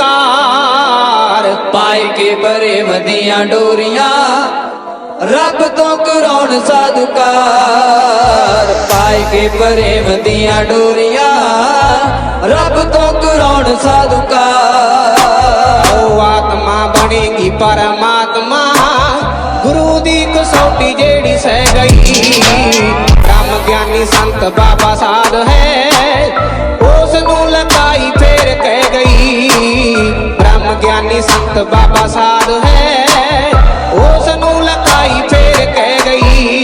ਹੀ ਪਾਏ ਕੇ ਬਰੇ ਮਦੀਆਂ ਡੋਰੀਆਂ, ਰੱਬ ਤੋਂ ਕਰਾਉਣ ਸਾਧੂਕਾਰ ਪਾਏ ਕੇ ਬਰੇ ਮਦੀਆਂ ਡੋਰੀਆਂ, ਰੱਬ ਤੋਂ ਕਰਾਉਣ ਸਾਧੂਕਾਰ ਉਹ ਆਤਮਾ ਬਣੇਗੀ ਪਰਮਾਤਮਾ, ਗੁਰੂ ਦੀ ਕਸੌਟੀ ਜਿਹੜੀ ਸਹਿ ਗਈ। ਰਾਮ ਗਿਆਨੀ ਸੰਤ ਬਾਬਾ ਸਾਧ ਹੈ ਉਸ ਨੂੰ ਲਕਾਈ ਫੇਰ ਕਹਿ ਗਈ, ਬ੍ਰਹਮ ਗਿਆਨੀ ਸੰਤ ਬਾਬਾ ਸਾਧ ਹੈ। ਉਸ ਨੂੰ ਲਕਾਈ ਫੇਰ ਕਹਿ ਗਈ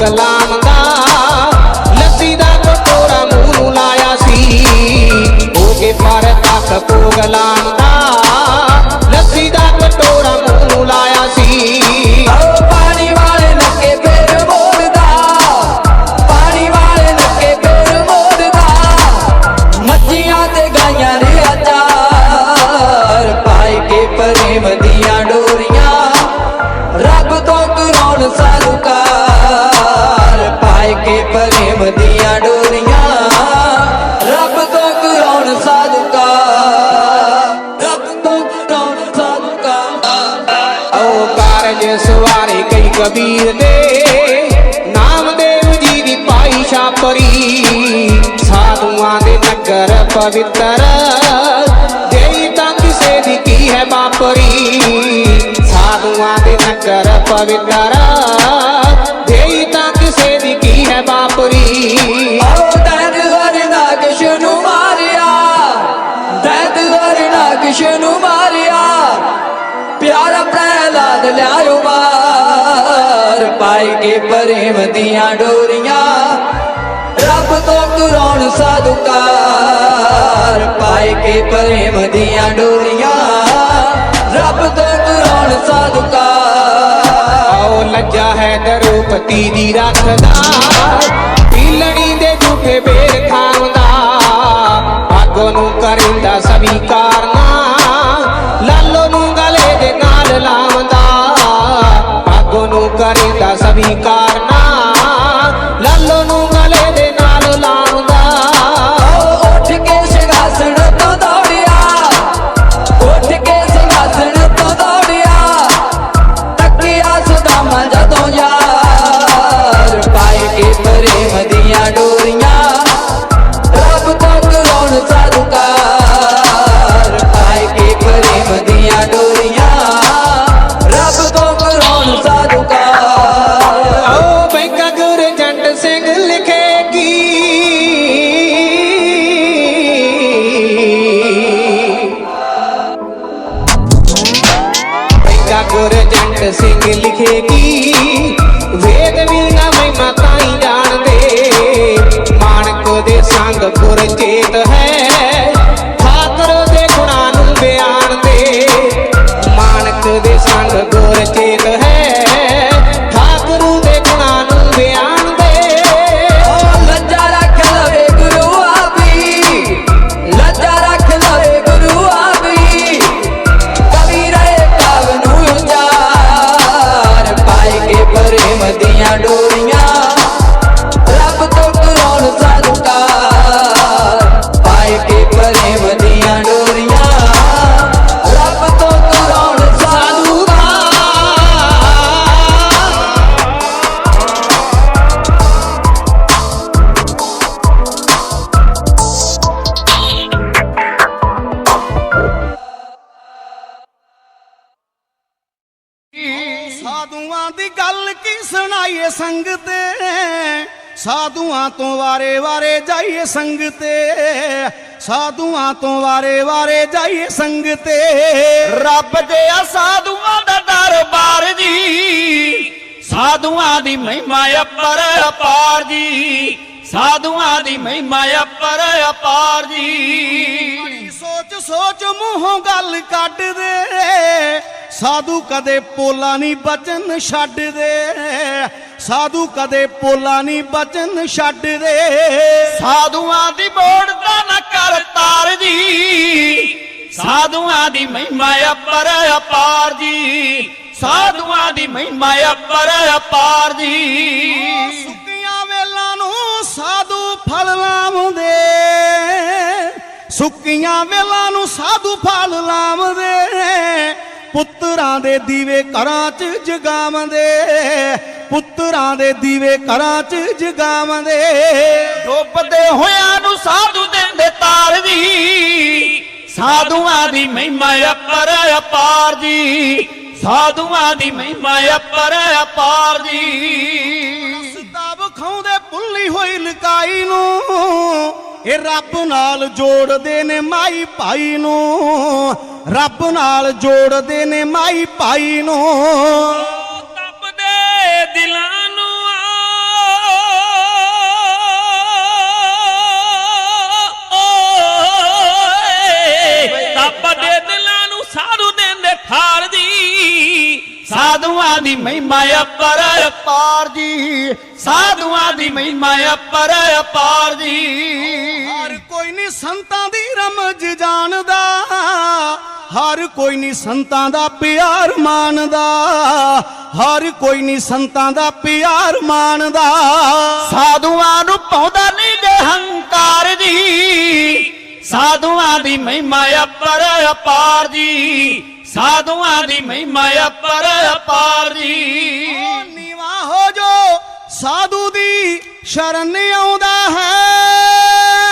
ਤੱਕ ਭੋਗ ਲੱਸੀ ਦਾ ਕਟੋਰਾ ਮੂੰਹ ਨੂੰ ਲਾਇਆ ਸੀ। ਹੋ ਕੇ ਪਰ ਤੱਕ ਭੋਗ ਲਾਉਂਦਾ ਨਗਰ ਪਵਿੱਤਰ। ਦੇਈ ਤਾਂ ਕਿਸੇ ਦੀ ਕੀ ਹੈ ਬਾਪਰੀ ਸਾਧੂਆਂ ਦੇ ਨਗਰ ਪਵਿੱਤਰ। ਦੇਈ ਤਾਂ ਕਿਸੇ ਦੀ ਕੀ ਹੈ ਬਾਪਰੀ ਆਓ ਦੈਦ ਹਰ ਨੂੰ ਮਾਰਿਆ। ਦੈਦ ਹਰ ਨਾਗਸ਼ ਨੂੰ ਮਾਰਿਆ। ਪਿਆਰਾ ਪ੍ਰਹਿਲਾਦ ਲਿਆਇਓ ਮਾਰ। ਪਾਈ ਕੇ ਪ੍ਰੇਮ ਦੀਆਂ ਡੋਰੀਆਂ। ਰੱਬ ਤੋਂ ਕਰਾਉਣ ਸਾਧੂਕਾਰ ਪਾਈ ਕੇ ਪ੍ਰੇਮ ਦੀਆਂ ਡੋਰੀਆਂ। ਰੱਬ ਤੋਂ ਕਰਾਉਣ ਸਾਧੂਕਾਰ। ਆਓ ਲੱਜਾ ਹੈ ਦਰੂਪਤੀ ਦੀ ਰੱਖਦਾ ਪੀਲਣੀ ਦੇ ਝੂਠੇ ਬੇਰ ਖਾਂਦਾ ਅੱਗ ਭਾਗੋ ਨੂੰ ਕਰਿੰਦਾ ਸਵੀਕਾਰਨਾ ਲਾਲੋ ਨੂੰ ਗਲੇ ਦੇ ਨਾਲ ਲਾਉਂਦਾ। ਭਾਗੋ ਨੂੰ ਕਰਿੰਦਾ ਸਵੀਕਾਰ ਨਾ ਸਾਧੂਆਂ ਤੋਂ ਵਾਰੇ ਵਾਰੇ ਜਾਈਏ ਸੰਗਤੇ ਸਾਧੂਆਂ ਤੋਂ ਵਾਰੇ ਵਾਰੇ ਜਾਈਏ ਸੰਗ ਤੇ। ਰੱਬ ਦੇ ਆ ਸਾਧੂਆਂ ਦਾ ਦਰਬਾਰ ਜੀ। ਸਾਧੂਆਂ ਦੀ ਮਹਿਮਾ ਅਪਰ ਅਪਾਰ ਜੀ। ਸਾਧੂਆਂ ਦੀ ਮਹਿਮਾ ਅਪਰ ਅਪਾਰ ਜੀ। ਸੋਚ ਸੋਚ ਮੂੰਹੋਂ ਗੱਲ ਕੱਢ ਦੇ। ਸਾਧੂ ਕਦੇ ਪੋਲਾ ਨਹੀਂ ਬਚਨ ਛੱਡਦੇ ਸਾਧੂ ਕਦੇ ਪੋਲਾ ਨਹੀਂ ਬਚਨ ਛੱਡਦੇ ਸਾਧੂਆਂ ਦੀ ਮੋੜ ਦਾ ਨਾ ਕਰ ਤਾਰ ਜੀ। ਸਾਧੂਆਂ ਦੀ ਮਹਿਮਾ ਅਪਰ ਅਪਾਰ ਜੀ। ਸਾਧੂਆਂ ਦੀ ਮਹਿਮਾ ਅਪਰ ਅਪਾਰ ਜੀ। ਸੁੱਕੀਆਂ ਵੇਲਾਂ ਨੂੰ ਸਾਧੂ ਫਲ ਲਾਉਂਦੇ। ਸੁੱਕੀਆਂ ਵੇਲਾਂ ਨੂੰ ਸਾਧੂ ਫਲ ਲਾਉਂਦੇ। ਪੁੱਤਰਾਂ ਦੇ ਦੀਵੇ ਘਰਾਂ 'ਚ ਜਗਾਉਂਦੇ। ਪੁੱਤਰਾਂ ਦੇ ਦੀਵੇ ਘਰਾਂ 'ਚ ਜਗਾਉਂਦੇ ਡੁੱਬਦੇ ਹੋਇਆਂ ਨੂੰ ਸਾਧੂ ਦਿੰਦੇ ਤਾਰ ਜੀ ਸਾਧੂਆਂ ਦੀ ਮਹਿਮਾ ਅਪਰ ਅਪਾਰ ਜੀ। ਸਾਧੂਆਂ ਦੀ ਮਹਿਮਾ ਅਪਰ ਅਪਾਰ ਜੀ। ਰਸਤਾ ਵਿਖਾਉਂਦੇ ਭੁੱਲੀ ਹੋਈ ਲਕਾਈ ਨੂੰ। ਇਹ ਰੱਬ ਨਾਲ ਜੋੜਦੇ ਨੇ ਮਾਈ ਭਾਈ ਨੂੰ। ਰੱਬ ਨਾਲ ਜੋੜਦੇ ਨੇ ਮਾਈ ਭਾਈ ਨੂੰ। ਦਿਲਾਂ ਨੂੰ ਓਏ ਤਪਦੇ ਦਿਲਾਂ ਨੂੰ ਸਾਧੂ ਦਿੰਦੇ ਠਾਰ ਦੀ। ਸਾਧੂਆਂ ਦੀ ਮਹਿਮਾ ਅਪਰ ਅਪਾਰ ਜੀ ਸਾਧੂਆਂ ਦੀ ਮਹਿਮਾ ਅਪਰ ਅਪਾਰ ਜੀ ਨਹੀਂ ਸੰਤਾਂ ਦੀ ਰਮਜ ਜਾਣਦਾ, ਹਰ ਕੋਈ ਨਹੀਂ ਸੰਤਾਂ ਦਾ ਪਿਆਰ ਮਾਣਦਾ, ਹਰ ਕੋਈ ਨਹੀਂ ਸੰਤਾਂ ਦਾ ਪਿਆਰ ਮਾਣਦਾ। ਸਾਧੂਆਂ ਨੂੰ ਪਾਉਂਦਾ ਨਹੀਂ ਦੇ ਹੰਕਾਰ ਜੀ, ਸਾਧੂਆਂ ਦੀ ਮਹਿਮਾ ਅਪਰ ਅਪਾਰ ਜੀ, ਸਾਧੂਆਂ ਦੀ ਮਹਿਮਾ ਅਪਰ ਅਪਾਰ ਜੀ। ਨੀਵਾ ਹੋ ਜੋ ਸਾਧੂ ਦੀ ਸ਼ਰਨ ਆਉਂਦਾ ਹੈ।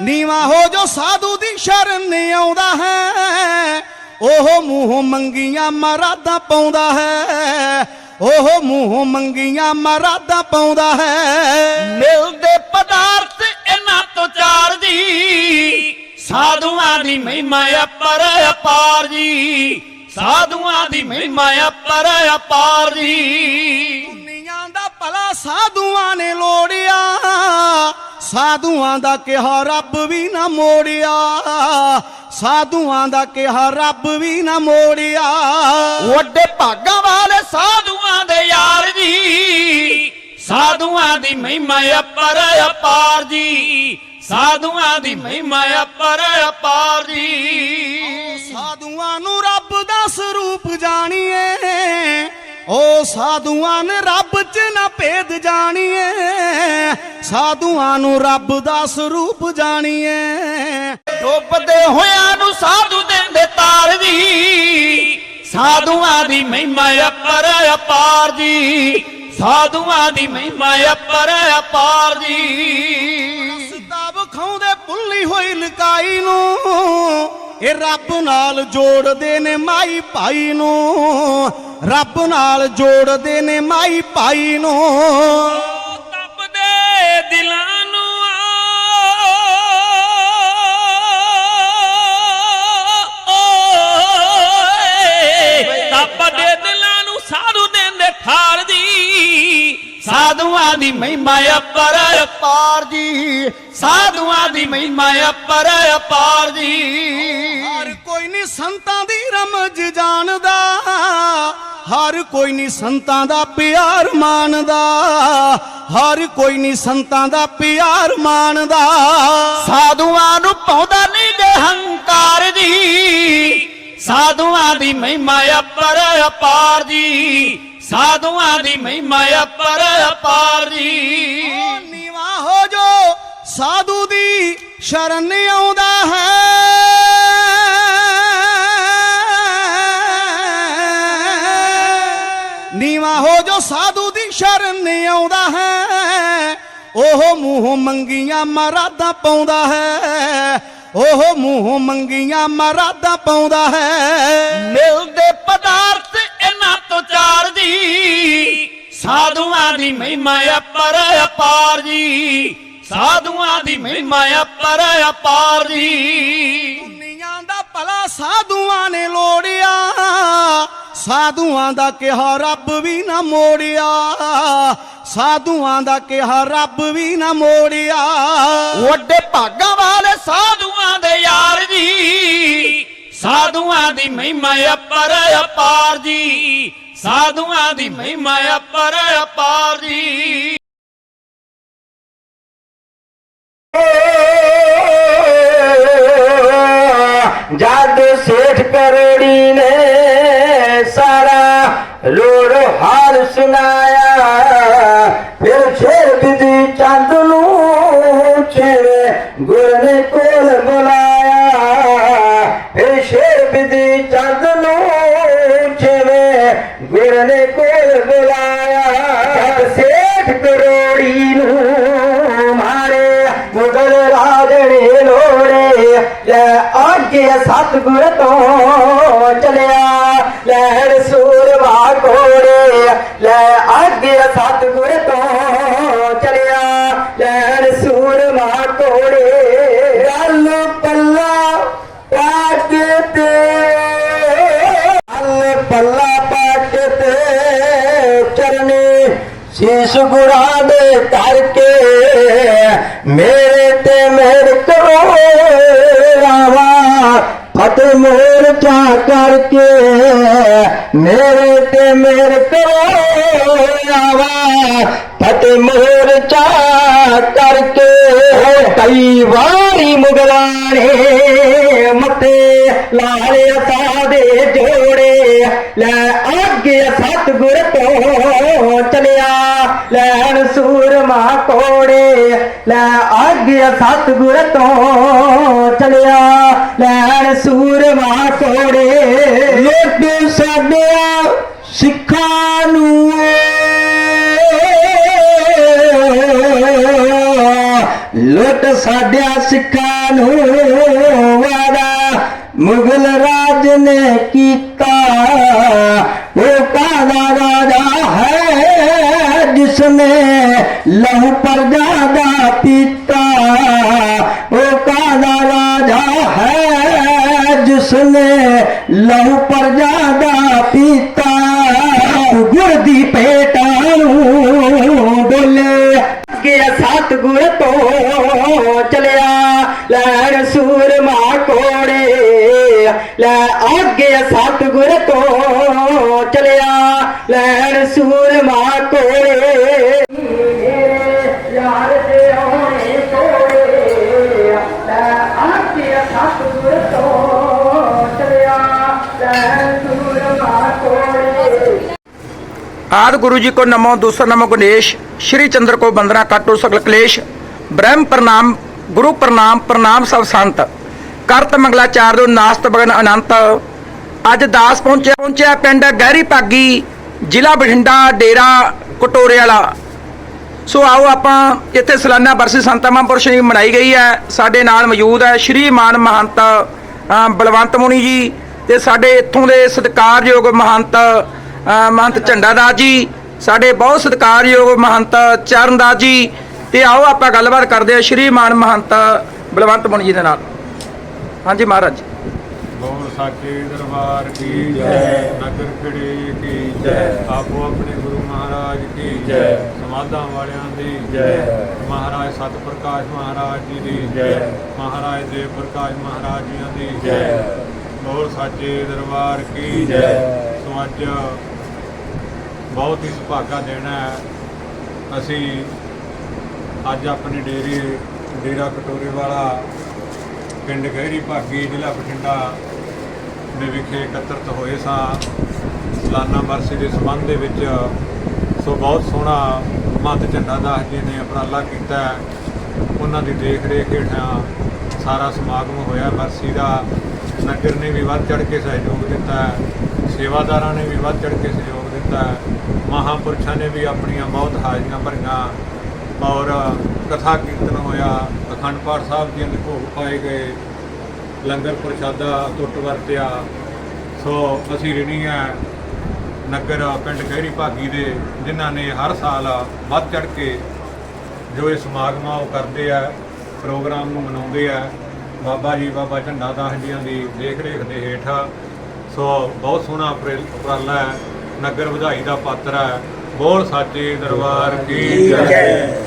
ਨੀਵਾ ਹੋ ਜੋ ਸਾਧੂ ਦੀ ਸ਼ਰਨ ਆਉਂਦਾ ਹੈ, ਉਹ ਮੂੰਹ ਮੰਗੀਆਂ ਮਰਾਦਾ ਪਾਉਂਦਾ ਹੈ, ਉਹ ਮੂੰਹ ਮੰਗੀਆਂ ਮਰਾਦਾ ਪਾਉਂਦਾ ਹੈ। ਮਿਲਦੇ ਪਦਾਰਥ ਇਹਨਾਂ ਤੋਂ ਚਾਰ ਜੀ, ਸਾਧੂਆਂ ਦੀ ਮਹਿਮਾ ਅਪਰ ਅਪਾਰ ਜੀ, ਸਾਧੂਆਂ ਦੀ ਮਹਿਮਾ ਅਪਰ ਅਪਾਰ ਜੀ। ਦੁਨੀਆਂ ਭਲਾ ਸਾਧੂਆਂ ਨੇ ਲੋੜਿਆ। ਸਾਧੂਆਂ ਦਾ ਕਿਹਾ ਰੱਬ ਵੀ ਨਾ ਮੋੜਿਆ। ਸਾਧੂਆਂ ਦਾ ਕਿਹਾ ਰੱਬ ਵੀ ਨਾ ਮੋੜਿਆ। ਵੱਡੇ ਭਾਗਾਂ ਵਾਲੇ ਸਾਧੂਆਂ ਦੇ ਯਾਰ ਜੀ। ਸਾਧੂਆਂ ਦੀ ਮਹਿਮਾ ਅਪਰ ਅਪਾਰ ਜੀ। ਸਾਧੂਆਂ ਦੀ ਮਹਿਮਾ ਅਪਰ ਅਪਾਰ ਜੀ। ਓ ਸਾਧੂਆਂ ਨੇ ਰੱਬ 'ਚ ਨਾ ਭੇਦ ਜਾਣੀਏ। ਸਾਧੂਆਂ ਨੂੰ ਰੱਬ ਦਾ ਸਰੂਪ ਜਾਣੀਏ। ਡੁੱਬਦੇ ਹੋਇਆਂ ਨੂੰ ਸਾਧੂ ਦਿੰਦੇ ਤਾਰ ਦੀ ਸਾਧੂਆਂ ਦੀ ਮਹਿਮਾ ਅਪਰ ਅਪਾਰ ਜੀ। ਸਾਧੂਆਂ ਦੀ ਮਹਿਮਾ ਅਪਰ ਅਪਾਰ ਜੀ। ਸਤਾ ਵਿਖਾਉਂਦੇ ਭੁੱਲੀ ਹੋਈ ਲਕਾਈ ਨੂੰ। ਇਹ ਰੱਬ ਨਾਲ ਜੋੜਦੇ ਨੇ ਮਾਈ ਭਾਈ ਨੂੰ। ਰੱਬ ਨਾਲ ਜੋੜਦੇ ਨੇ ਮਾਈ ਭਾਈ ਨੂੰ। ਤਪਦੇ ਦਿਲਾਂ ਨੂੰ ਓਏ, ਤਪਦੇ ਦਿਲਾਂ ਨੂੰ ਸਾਧੂ ਦਿੰਦੇ ਠਾਰ ਦੀ ਸਾਧੂਆਂ ਦੀ ਮਹਿਮਾ ਅਪਰ ਅਪਾਰ ਜੀ। ਸਾਧੂਆਂ ਦੀ ਮਹਿਮਾ ਅਪਰ ਅਪਾਰ ਜੀ। ਨਹੀਂ ਸੰਤਾਂ ਦੀ ਰਮਜ ਜਾਣਦਾ। ਹਰ ਕੋਈ ਨਹੀਂ ਸੰਤਾਂ ਦਾ ਪਿਆਰ ਮਾਣਦਾ। ਹਰ ਕੋਈ ਨਹੀਂ ਸੰਤਾਂ ਦਾ ਪਿਆਰ ਮਾਣਦਾ। ਸਾਧੂਆਂ ਨੂੰ ਪਾਉਂਦਾ ਨਹੀਂ ਗੇ ਹੰਕਾਰ ਜੀ। ਸਾਧੂਆਂ ਦੀ ਮਹਿਮਾ ਅਪਰ ਅਪਾਰ ਜੀ। ਸਾਧੂਆਂ ਦੀ ਮਹਿਮਾ ਅਪਰ ਅਪਾਰ ਜੀ। ਨੀਵਾ ਹੋ ਜੋ, ਸਾਧੂ ਦੀ ਸ਼ਰਨ ਆਉਂਦਾ ਹੈ। ਨੀਵਾ ਹੋ ਜੋ ਸਾਧੂ ਦੀ ਸ਼ਰਨ ਆਉਂਦਾ ਹੈ, ਉਹ ਮੂੰਹ ਮੰਗੀਆਂ ਮਰਾਦਾ ਪਾਉਂਦਾ ਹੈ, ਉਹ ਮੂੰਹ ਮੰਗੀਆਂ ਮਰਾਦਾ ਪਾਉਂਦਾ ਹੈ। ਮਿਲਦੇ ਪਦਾਰਥ ਇਹਨਾਂ ਤੋਂ ਚਾਰ ਜੀ, ਸਾਧੂਆਂ ਦੀ ਮਹਿਮਾ ਅਪਰ ਅਪਾਰ ਜੀ, ਸਾਧੂਆਂ ਦੀ ਮਹਿਮਾ ਅਪਰ ਅਪਾਰ ਜੀ। ਭਲਾ ਸਾਧੂਆਂ ਨੇ ਲੋੜਿਆ। ਸਾਧੂਆਂ ਦਾ ਕਿਹਾ ਰੱਬ ਵੀ ਨਾ ਮੋੜਿਆ। ਸਾਧੂਆਂ ਦਾ ਕਿਹਾ ਰੱਬ ਵੀ ਨਾ ਮੋੜਿਆ। ਵੱਡੇ ਭਾਗਾਂ ਵਾਲੇ ਸਾਧੂਆਂ ਦੇ ਯਾਰ ਜੀ। ਸਾਧੂਆਂ ਦੀ ਮਹਿਮਾ ਅਪਰ ਅਪਾਰ ਜੀ। ਸਾਧੂਆਂ ਦੀ ਮਹਿਮਾ ਅਪਰ ਅਪਾਰ ਜੀ। ਜਦ ਸੇਠ ਕਰੜੀ ਨੇ ਸਾਰਾ ਲੋੜ ਹਾਲ ਸੁਣਾਇਆ। ਆਗੇ ਸਤਗੁਰ ਤੋਂ ਚਲਿਆ। ਲੈਣ ਸੂਰਮਾ ਕੋੜੇ ਲੈ ਆਗੇ ਸਤਗੁਰ ਤੋਂ ਚਲਿਆ। ਲੈਣ ਸੂਰਮਾ ਕੋੜੇ ਗੱਲ ਪੱਲਾ ਪਾਟ ਤੇ। ਗੱਲ ਪੱਲਾ ਪਾਟ ਤੇ ਚਰਨੇ। ਸ਼ੀਸ਼ ਗੁਰਾਂ ਦੇ ਕਰਕੇ ਮੇਰੇ ਮੋਰ ਕਰਕੇ ਮੇਰੇ ਤੇ ਮਿਹਰ ਕਰੋ ਰਾਵਾ ਫਤਿਹ ਮੋਰ ਚਾ ਕਰਕੇ ਕਈ ਵਾਰੀ ਮੁਗਲਾਂ ਨੇ ਮੱਤੇ ਲਾਲੇ ਅਸਾ ਦੇ ਜੋੜੇ ਲੈ ਅੱਗੇ ਸਤਗੁਰ ਤੋਂ ਚਲਿਆ। ਲੈਣ ਸੂਰਮਾ ਕੋੜੇ, ਲੈ ਆਗਿਆ ਸਤਗੁਰ ਤੋਂ ਚਲਿਆ। ਲੈਣ ਸੂਰਮਾ ਕੋੜੇ, ਲੁੱਟ ਸਾਡਿਆ ਸਿੱਖਾਂ ਨੂੰ। ਲੁੱਟ ਸਾਡਿਆ ਸਿੱਖਾਂ ਨੂੰ ਵਾਦਾ। ਮੁਗਲ ਰਾਜ ਨੇ ਕੀਤਾ ਉਹ ਕਾਦਾ ਰਾਜਾ ਹੈ ਜਿਸਨੇ ਲਹੂ ਪ੍ਰਜਾ ਦਾ ਪੀਤਾ ਉਹ ਕਾਦਾ ਰਾਜਾ ਹੈ ਜਿਸਨੇ ਲਹੂ ਪ੍ਰਜਾ ਦਾ ਪੀਤਾ ਗੁਰ ਦੀ ਪੇਟਾਂ ਨੂੰ ਡੋਲੇ ਅੱਗੇ ਸਤਗੁਰ ਤੋਂ ਚਲਿਆ। ਲੈਣ ਸੂਰਮਾ ਕੋੜੇ ਲੈ ਆਗੇ ਸਤਗੁਰ ਤੋਂ ਚਲਿਆ। ਲੈਣ ਸੂਰਮਾ ਕੋੜੇ ਆਦ ਗੁਰੂ ਜੀ ਕੋ ਨਮੋ, ਦੂਸਰਾ ਨਮੋ ਗਣੇਸ਼, ਸ਼੍ਰੀ ਚੰਦਰ ਕੋ ਬੰਦਨਾ ਕਾਟੋ ਸਗਲ ਕਲੇਸ਼, ਬ੍ਰਹਮ ਪ੍ਰਣਾਮ, ਗੁਰੂ ਪ੍ਰਣਾਮ ਪ੍ਰਣਾਮ ਸਭ ਸੰਤ। ਕਰਤ ਮੰਗਲਾਚਾਰ ਦੋ ਨਾਸਤ ਬਗਨ ਅਨੰਤ। ਅੱਜ ਦਾਸ ਪਹੁੰਚਿਆ ਪਹੁੰਚਿਆ ਪਿੰਡ ਗਹਿਰੀ ਭਾਗੀ, ਜ਼ਿਲ੍ਹਾ ਬਠਿੰਡਾ, ਡੇਰਾ ਕਟੋਰੇ ਵਾਲਾ। ਸੋ ਆਓ ਆਪਾਂ ਇੱਥੇ ਸਾਲਾਨਾ ਬਰਸੀ ਸੰਤ ਮਹਾਂਪੁਰਸ਼ ਦੀ ਮਨਾਈ ਗਈ ਹੈ। ਸਾਡੇ ਨਾਲ ਮੌਜੂਦ ਹੈ ਸ਼੍ਰੀ ਮਾਨ ਮਹੰਤ ਬਲਵੰਤ ਮੁਨੀ ਜੀ ਤੇ ਸਾਡੇ ਇੱਥੋਂ ਦੇ ਸਤਿਕਾਰਯੋਗ ਮਹੰਤ ਮਹੰਤ ਝੰਡਾਦਾਸ ਜੀ ਸਾਡੇ ਬਹੁਤ ਸਤਿਕਾਰਯੋਗ ਮਹੰਤ ਚਰਨਦਾਸ ਜੀ ਤੇ ਆਓ ਆਪਾਂ ਗੱਲਬਾਤ ਕਰਦੇ ਹਾਂ ਸ਼੍ਰੀ ਮਾਨ ਮਹੰਤ ਬਲਵੰਤ ਮੁਨੀ ਜੀ ਦੇ ਨਾਲ। ਹਾਂਜੀ ਮਹਾਰਾਜ। ਜੀ ਗੌਰ ਸਾਚੇ ਦਰਬਾਰ ਕੀ ਜੈ ਨਗਰ ਖੜੇ ਕੀ ਜੈ। ਆਪੋ ਆਪਣੇ ਗੁਰੂ ਮਹਾਰਾਜ ਕੀ ਜੈ। ਸਮਾਧਾਂ ਵਾਲਿਆਂ ਦੀ ਜੈ। ਮਹਾਰਾਜ ਸਤ ਪ੍ਰਕਾਸ਼ ਮਹਾਰਾਜ ਜੀ ਦੀ ਜੈ। ਮਹਾਰਾਜ ਦੇਵ ਪ੍ਰਕਾਸ਼ ਮਹਾਰਾਜ ਜੀਆਂ ਦੀ ਜੈ। ਗੌਰ ਸਾਚੇ ਦਰਬਾਰ ਕੀ ਜੈ। ਸੋ ਅੱਜ ਬਹੁਤ ਹੀ ਸੁਭਾਗਾ ਦਿਨ ਹੈ। ਅਸੀਂ ਅੱਜ ਆਪਣੇ ਡੇਰੇ ਡੇਰਾ ਕਟੋਰੇ ਵਾਲਾ ਪਿੰਡ ਗਹਿਰੀ ਭਾਗੀ ਜ਼ਿਲ੍ਹਾ ਬਠਿੰਡਾ ਦੇ ਵਿਖੇ ਇਕੱਤਰਤ ਹੋਏ ਸਾਂ। ਸਾਲਾਨਾ ਵਰਸੇ ਦੇ ਸੰਬੰਧ ਦੇ ਵਿੱਚ ਸੋ ਬਹੁਤ ਸੋਹਣਾ ਮਹੰਤ ਝੰਡਾ ਦਾਸ ਜੀ ਨੇ ਉਪਰਾਲਾ ਕੀਤਾ। ਉਹਨਾਂ ਦੀ ਦੇਖ ਰੇਖ ਹੇਠਾਂ ਸਾਰਾ ਸਮਾਗਮ ਹੋਇਆ ਵਰਸੀ ਦਾ। ਨਗਰ ਨੇ ਵੀ ਵੱਧ ਚੜ ਕੇ ਸਹਿਯੋਗ ਦਿੱਤਾ, ਸੇਵਾਦਾਰਾਂ ਨੇ ਵੀ ਵੱਧ ਚੜ ਕੇ ਸਹਿਯੋਗ ਦਿੱਤਾ ਹੈ ਮਹਾਂਪੁਰਸ਼ਾਂ ਨੇ ਵੀ ਆਪਣੀਆਂ ਬਹੁਤ ਹਾਜ਼ਰੀਆਂ ਭਰੀਆਂ, ਔਰ ਕਥਾ ਕੀਰਤਨ ਹੋਇਆ, ਅਖੰਡ ਪਾਠ ਸਾਹਿਬ ਜੀ ਦੇ ਭੋਗ ਪਾਏ ਗਏ, ਲੰਗਰ ਪ੍ਰਸ਼ਾਦਾ ਟੁੱਟ ਵਰਤਿਆ, ਸੋ ਅਸੀਂ ਰਿਣੀ ਆ ਨਗਰ ਪਿੰਡ ਗਹਿਰੀ ਭਾਗੀ ਦੇ, ਜਿਨ੍ਹਾਂ ਨੇ ਹਰ ਸਾਲ ਵੱਧ ਚੜ ਕੇ ਜੋ ਇਹ ਸਮਾਗਮ ਆ ਉਹ ਕਰਦੇ ਆ, ਪ੍ਰੋਗਰਾਮ ਨੂੰ ਮਨਾਉਂਦੇ ਆ ਬਾਬਾ ਜੀ ਬਾਬਾ ਝੰਡਾ ਦਾਸ ਜੀਆਂ ਦੀ ਦੇਖ ਰੇਖ ਦੇ ਹੇਠ। ਸੋ ਬਹੁਤ ਸੋਹਣਾ ਉਪਰੇ- ਉਪਰਾਲਾ ਹੈ। ਨਗਰ ਵਧਾਈ ਦਾ ਪਾਤਰ ਹੈ। ਬੋਲ ਸਾਚੇ ਦਰਬਾਰ ਕੀ ਜੈ।